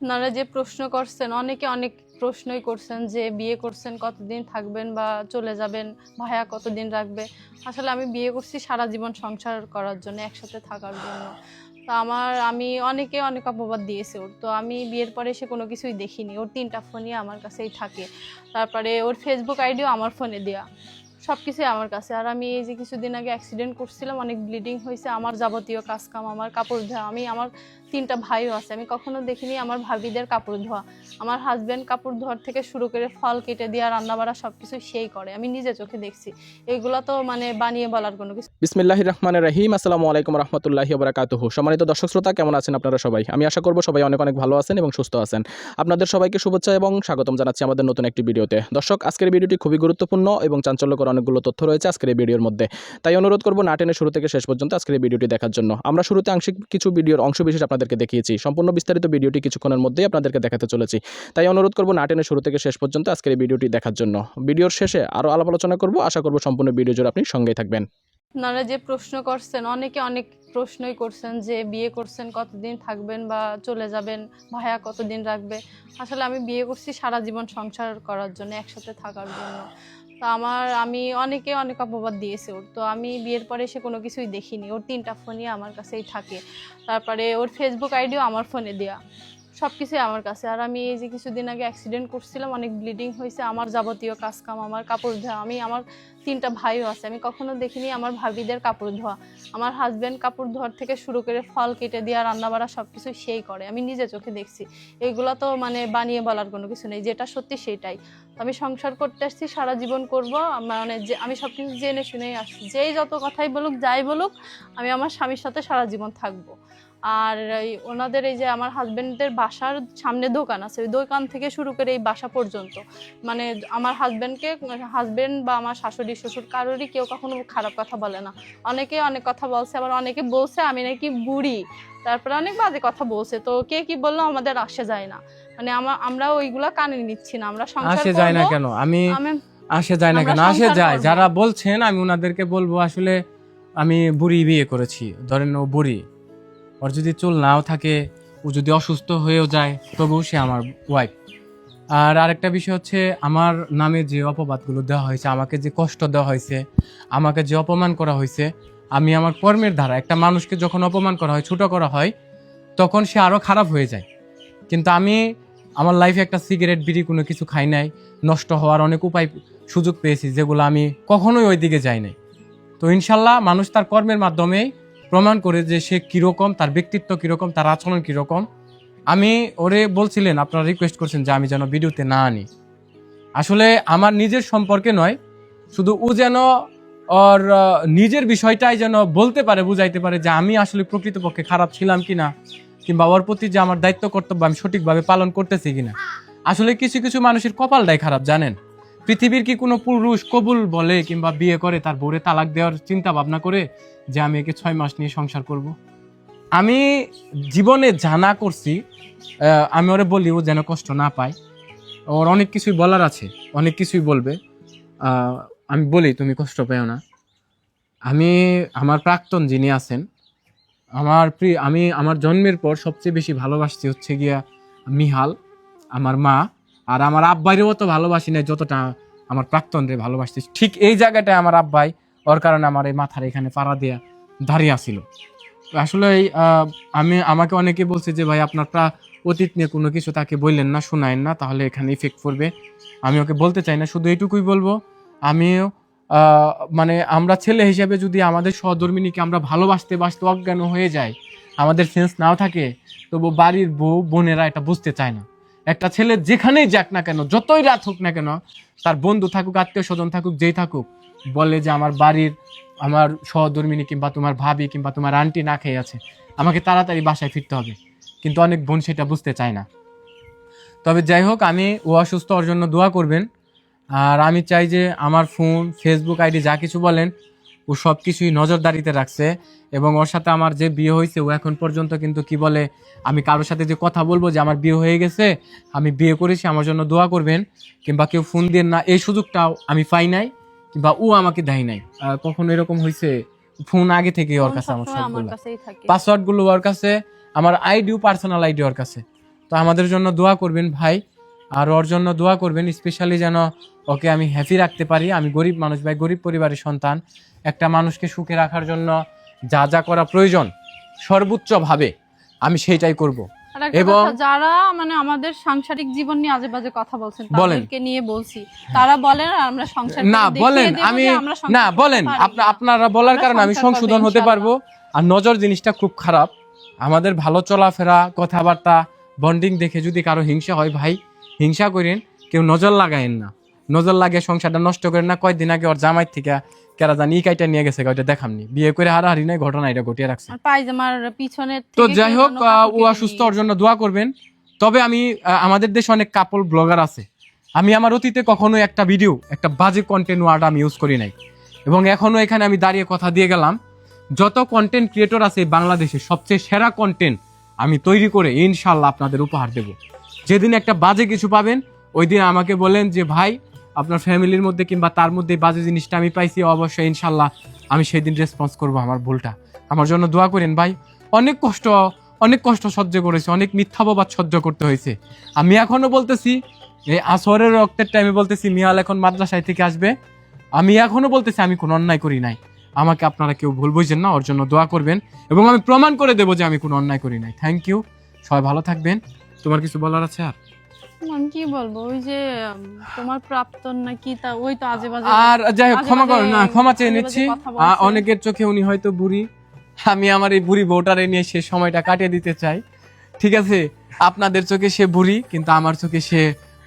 আপনারা যে প্রশ্ন করছেন, অনেকে অনেক প্রশ্নই করছেন যে বিয়ে করছেন, কতদিন থাকবেন বা চলে যাবেন, ভাইয়া কতদিন রাখবে? আসলে আমি বিয়ে করছি সারা জীবন সংসার করার জন্য, একসাথে থাকার জন্য। তো আমার, আমি অনেকে অনেক অপবাদ দিয়েছে ওর। তো আমি বিয়ের পরে সে কোনো কিছুই দেখিনি। ওর তিনটা ফোনই আমার কাছেই থাকে। তারপরে ওর ফেসবুক আইডিও আমার ফোনে দেওয়া সব কিছুই আমার কাছে। আর আমি এই যে কিছুদিন আগে অ্যাক্সিডেন্ট করছিলাম, অনেক ব্লিডিং হয়েছে, আমার যাবতীয় কাজকাম, আমার কাপড় ধোয়া, আমি আমার তিনটা ভাইও আছে। আমি কখনো দেখিনি আমার ভাবিদের কাপড় ধোয়া। আমার হাজব্যান্ড কাপড় ধোয়ার থেকে শুরু করে ফল কেটে দেওয়া রান্না বাড়া সব কিছু সেই করে। আমি নিজে চোখে দেখছি। এগুলো তো মানে বানিয়ে বলার কোনো কিছু বিসমিল্লাহ রহমানের রহিম। আসসালামু আলাইকুম রহমতুল্লাহি বরাকাতুহু। সম্মানিত দর্শক শ্রোতা, কেমন আছেন আপনারা সবাই? আমি আশা করব সবাই অনেক অনেক ভালো আছেন এবং সুস্থ আছেন। আপনাদের সবাইকে শুভেচ্ছা এবং স্বাগতম জানাচ্ছি আমাদের নতুন একটি ভিডিওতে। দর্শক, আজকের ভিডিওটি খুবই গুরুত্বপূর্ণ এবং চাঞ্চল্যকর অনেকগুলো তথ্য রয়েছে আজকের ভিডিওর মধ্যে। তাই অনুরোধ করব না টেনে শুরু থেকে শেষ পর্যন্ত আজকের ভিডিওটি দেখার জন্য। আমরা শুরুতে আংশিক কিছু ভিডিওর অংশ বিশেষ আপনাদেরকে দেখিয়েছি। সম্পূর্ণ বিস্তারিত ভিডিওটি কিছুক্ষণের মধ্যেই আপনাদেরকে দেখাতে চলেছি। তাই অনুরোধ করব না টেনে শুরু থেকে শেষ পর্যন্ত আজকের এই ভিডিওটি দেখার জন্য। ভিডিওর শেষে আরও আলাপ আলোচনা করব। আশা করব সম্পূর্ণ ভিডিও জুড়ে আপনি সঙ্গেই থাকবেন। আপনারা যে প্রশ্ন করছেন, অনেকে অনেক প্রশ্নই করছেন যে বিয়ে করছেন, কতদিন থাকবেন বা চলে যাবেন, ভাইয়া কতদিন রাখবে? আসলে আমি বিয়ে করছি সারা জীবন সংসার করার জন্য, একসাথে থাকার জন্য। তো আমার, আমি অনেকে অনেক অপবাদ দিয়েছে ওর। তো আমি বিয়ের পরে সে কোনো কিছুই দেখিনি। ওর তিনটা ফোনই আমার কাছেই থাকে। তারপরে ওর ফেসবুক আইডিও আমার ফোনে দেওয়া সব কিছুই আমার কাছে। আর আমি এই যে কিছুদিন আগে অ্যাক্সিডেন্ট করছিলাম, অনেক ব্লিডিং হয়েছে, আমার যাবতীয় কাজকাম, আমার কাপড় ধোয়া, আমি, আমার তিনটা ভাইও আছে, আমি কখনো দেখিনি আমার ভাবিদের কাপড় ধোয়া। আমার হাজব্যান্ড কাপড় ধোয়ার থেকে শুরু করে ফল কেটে দেওয়া রান্না বাড়া সব কিছু সেই করে, আমি নিজে চোখে দেখছি। এগুলো তো মানে বানিয়ে বলার কোনো কিছু নেই, যেটা সত্যি সেটাই। আমি সংসার করতে আসছি, সারা জীবন করব মানে যে, আমি সব কিছু জেনে শুনেই আসছি। যেই যত কথাই বলুক, যাই বলুক, আমি আমার স্বামীর সাথে সারা জীবন থাকব। আর এই ওনাদের এই যে আমার হাজব্যান্ডের বাসার সামনে দোকান আছে ওই দোকান থেকে শুরু করে এই বাসা পর্যন্ত। মানে আমার হাজব্যান্ডকে হাজব্যান্ড বা আমার শাশুড়ি শ্বশুর কারোরই কেউ কখনো খারাপ কথা বলে না। অনেকে অনেক কথা বলছে আবার অনেকে বলছে আমি নাকি বুড়ি। তারপরে অনেক বাজে কথা বলছে তো কে কি বলল আমাদের আসে যায় না। মানে আমার আমরা ওইগুলা কানে নিচ্ছি না আমরা সংসার আসে যায় না কেন? আমি আমি আসে যায় না কেন? আসে যায়। যারা বলছেন আমি ওনাদেরকে বলব আসলে আমি বুড়ি বিয়ে করেছি ধরেন ও বুড়ি। ওর যদি চুল নাও থাকে, ও যদি অসুস্থ হয়েও যায়, তবুও সে আমার ওয়াইফ আর আরেকটা বিষয় হচ্ছে, আমার নামে যে অপবাদগুলো দেওয়া হয়েছে, আমাকে যে কষ্ট দেওয়া হয়েছে, আমাকে যে অপমান করা হয়েছে, আমি আমার কর্মের দ্বারা, একটা মানুষকে যখন অপমান করা হয়, ছোট করা হয়, তখন সে আরও খারাপ হয়ে যায়। কিন্তু আমি আমার লাইফে একটা সিগারেট বিড়ি কোনো কিছু খাই নাই, নষ্ট হওয়ার অনেক উপায় সুযোগ পেয়েছি, যেগুলো আমি কখনোই ওই দিকে যাই নাই। তো ইনশাল্লাহ মানুষ তার কর্মের মাধ্যমেই প্রমাণ করে যে সে কীরকম, তার ব্যক্তিত্ব কীরকম, তার আচরণ কীরকম। আমি ওরে বলছিলেন, আপনারা রিকোয়েস্ট করছেন যে আমি যেন ভিডিওতে না আনি। আসলে আমার নিজের সম্পর্কে নয়, শুধু ও যেন ওর নিজের বিষয়টাই যেন বলতে পারে, বুঝাইতে পারে যে আমি আসলে প্রকৃতপক্ষে খারাপ ছিলাম কি না কিংবা ওর প্রতি যে আমার দায়িত্ব কর্তব্য আমি সঠিকভাবে পালন করতেছি কিনা। আসলে কিছু কিছু মানুষের কপালটাই খারাপ, জানেন? পৃথিবীর কি কোনো পুরুষ কবুল বলে কিংবা বিয়ে করে তার বোরে তালাক দেওয়ার চিন্তা ভাবনা করে যে আমি একে ছয় মাস নিয়ে সংসার করব। আমি জীবনে জানা করছি আমি ওরে বলি ও যেন কষ্ট না পায় ওর অনেক কিছুই বলার আছে, অনেক কিছুই বলবে। আমি বলি, তুমি কষ্ট পেও না। আমি, আমার প্রাক্তন যিনি আছেন, আমার প্রিয়, আমি, আমার জন্মের পর সবচেয়ে বেশি ভালোবাসছি হচ্ছে গিয়া মিহাল, আমার মা। আর আমার আব্বাইরেও তো ভালোবাসি না যতটা আমার প্রাক্তনরে ভালোবাসছি ঠিক এই জায়গাটায় আমার আব্বাই, ওর কারণে আমার এই মাথার এখানে পাড়া দিয়া দাঁড়িয়ে আসিল আসলে আমি, আমাকে অনেকে বলছে যে, ভাই, আপনার প্রা, অতীত নিয়ে কোনো কিছু তাকে বললেন না, শোনায়েন না, তাহলে এখানে ইফেক্ট পড়বে। আমি ওকে বলতে চাই না, শুধু এইটুকুই বলব, আমিও মানে আমরা ছেলে হিসেবে যদি আমাদের সহধর্মিনীকে আমরা ভালোবাসতে বাসতে অজ্ঞান হয়ে যায় আমাদের সেন্স নাও থাকে, তবু বাড়ির বউ, বোনেরা এটা বুঝতে চায় না। একটা ছেলে যেখানেই যাক না কেন, যতই রাত হোক না কেন, তার বন্ধু থাকুক, আত্মীয় স্বজন থাকুক, যেই থাকুক, বলে যে আমার বাড়ির আমার সহধর্মিনী কিংবা তোমার ভাবি কিংবা তোমার আন্টি না খেয়ে আছে, আমাকে তাড়াতাড়ি বাসায় ফিরতে হবে। কিন্তু অনেক বোন সেটা বুঝতে চায় না। তবে যাই হোক, আমি ও অসুস্থ ওর জন্য দোয়া করবেন। আর আমি চাই যে আমার ফোন ফেসবুক আইডি যা কিছু বলেন ও সব কিছুই নজরদারিতে রাখছে এবং ওর সাথে আমার যে বিয়ে হয়েছে ও এখন পর্যন্ত কিন্তু কি বলে আমি কারোর সাথে যে কথা বলব যে আমার বিয়ে হয়ে গেছে আমি বিয়ে করেছি আমার জন্য দোয়া করবেন কিংবা কেউ ফোন দিয়ে না এই সুযোগটাও আমি পাই নাই কিংবা ও আমাকে দেয় নাই। কখনো এরকম হয়েছে ফোন আগে থেকে ওর কাছে আমার সবগুলো। কাছেই থাকে। পাসওয়ার্ডগুলো ওর কাছে আমার আইডিও পার্সোনাল আইডি ওর কাছে। তো আমাদের জন্য দোয়া করবেন ভাই আর ওর জন্য দোয়া করবেন স্পেশালি যেন ওকে আমি হ্যাপি রাখতে পারি। আমি গরিব মানুষ ভাই গরিব পরিবারের সন্তান। একটা মানুষকে সুখে রাখার জন্য যা যা করা প্রয়োজন সর্বোচ্চভাবে আমি সেইটাই করব। এবং- যারা মানে আমাদের সাংসারিক জীবন নিয়ে আজে বাজে কথা বলছেন তাদেরকে নিয়ে বলছি তারা বলেন আমরা সংসার না বলেন আমি না বলেন। আপনারা বলার কারণে আমি সংশোধন হতে পারব। আর নজর জিনিসটা খুব খারাপ। আমাদের ভালো চলাফেরা কথাবার্তা বন্ডিং দেখে যদি কারও হিংসা হয় ভাই হিংসা করেন কেউ নজর লাগায়েন না। নজর লাগে সংসারটা নষ্ট করেন না কয়েকদিন আগে ওর জামাই থেকে কেরা জানি কাইটা নিয়ে গেছে ওইটা দেখামনি। বিয়ে করে হারাহারি নাই ঘটনা এটা ঘটিয়ে রাখছে। পায়জামার তো যাই হোক ও অসুস্থ ওর জন্য দোয়া করবেন। তবে আমি আমাদের দেশে অনেক কাপল ব্লগার আছে। আমি আমার অতীতে কখনো একটা ভিডিও একটা বাজে কন্টেন্ট ওয়ার্ড আমি ইউজ করি নাই। এবং এখনও এখানে আমি দাঁড়িয়ে কথা দিয়ে গেলাম। যত কন্টেন্ট ক্রিয়েটর আছে বাংলাদেশে সবচেয়ে সেরা কন্টেন্ট আমি তৈরি করে ইনশাল্লাহ আপনাদের উপহার দেব। যেদিন একটা বাজে কিছু পাবেন ওই দিন আমাকে বলেন যে ভাই আপনার ফ্যামিলির মধ্যে কিংবা তার মধ্যে বাজে জিনিসটা আমি পাইছি, অবশ্যই ইনশাল্লাহ আমি সেই দিন রেসপন্স করব আমার ভুলটা। আমার জন্য দোয়া করেন ভাই। অনেক কষ্ট অনেক কষ্ট সহ্য করেছে, অনেক মিথ্যাবাদ সহ্য করতে হয়েছে। আমি এখনও বলতেছি, এই আসরের রক্তের টাইমে বলতেছি, মিয়াল এখন মাদ্রাসায় থেকে আসবে। আমি এখনও বলতেছি, আমি কোনো অন্যায় করি নাই। আমাকে আপনারা কেউ ভুল বুঝছেন না, ওর জন্য দোয়া করবেন এবং আমি প্রমাণ করে দেবো যে আমি কোনো অন্যায় করি নাই। থ্যাংক ইউ সবাই ভালো থাকবেন। তোমার কিছু বলার আছে আর? আমি কি বলব ওই যে তোমার প্রাপ্তন না কি তা ওই তো আজে বাজে আর যাই হোক ক্ষমা করো না ক্ষমা চেয়ে নিচ্ছি। অনেকের চোখে উনি হয়তো বুড়ি। আমি আমার এই বুড়ি বউটারে নিয়ে সে সময়টা কাটিয়ে দিতে চাই। ঠিক আছে? আপনাদের চোখে সে বুড়ি কিন্তু আমার চোখে সে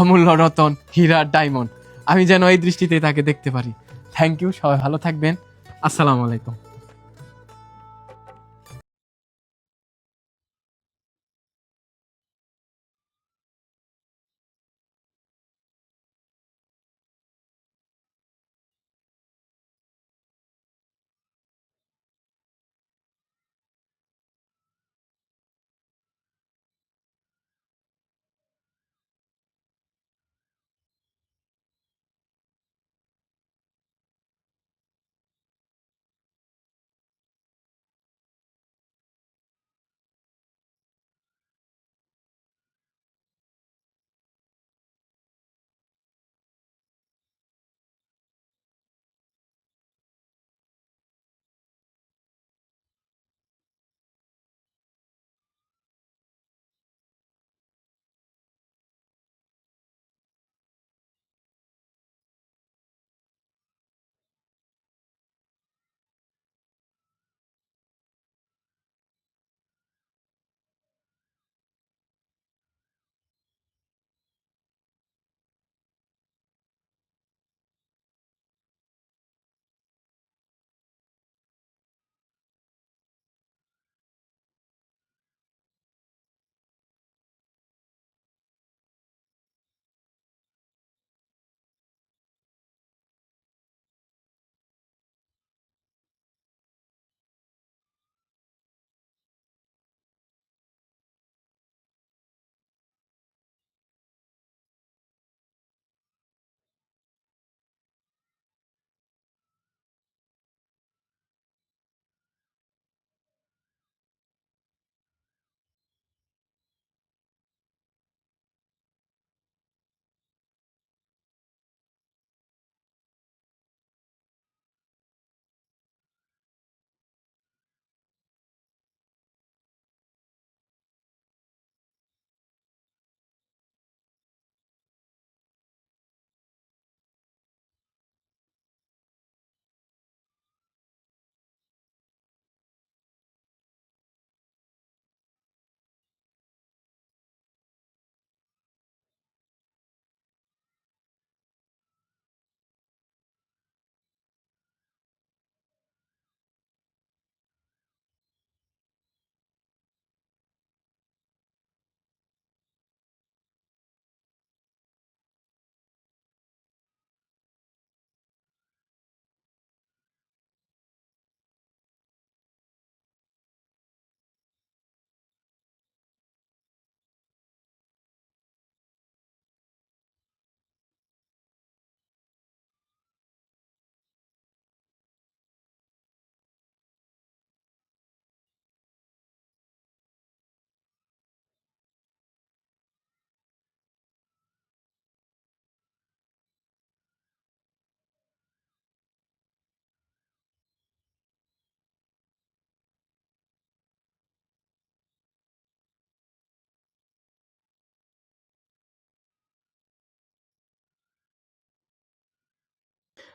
অমূল্য রতন হীরা ডায়মন্ড। আমি যেন এই দৃষ্টিতে তাকে দেখতে পারি। থ্যাংক ইউ সবাই ভালো থাকবেন। আসসালামু আলাইকুম।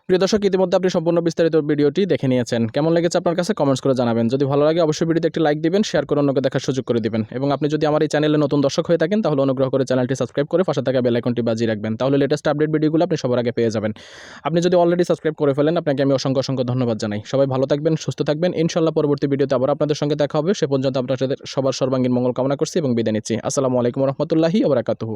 প্রিয় দর্শক, ইতিমধ্যে আপনি সম্পূর্ণ বিস্তারিত ভিডিওটি দেখে নিয়েছেন। কেমন লেগেছে আপনার কাছে? কমেন্টস করে জানাবেন। যদি ভালো লাগে, অবশ্যই ভিডিওতে একটি লাইক দিবেন, শেয়ার করে অন্যকে দেখার সুযোগ করে দিবেন। এবং আপনি যদি আমার এই চ্যানেলে নতুন দর্শক হয়ে থাকেন, তাহলে অনুগ্রহ করে চ্যানেলটি সাবস্ক্রাইব করে পাশে থাকা বেল আইকনটি বাজিয়ে রাখবেন। তাহলে লেটেস্ট আপডেট ভিডিওগুলো আপনি সবার আগে পেয়ে যাবেন। আপনি যদি অলরেডি সাবস্ক্রাইব করে ফেলেন, আপনাকে আমি অসংখ্য অসংখ্য ধন্যবাদ জানাই। সবাই ভালো থাকবেন, সুস্থ থাকবেন। ইনশাল্লাহ পরবর্তী ভিডিওতে আবার আপনাদের সঙ্গে দেখা হবে। সে পর্যন্ত আপনাদের সবার সর্বাঙ্গীন মঙ্গল কামনা করছি এবং বিদায় নিচ্ছি। আসসালামু আলাইকুম রহমতুল্লাহি আবরাকাতুহু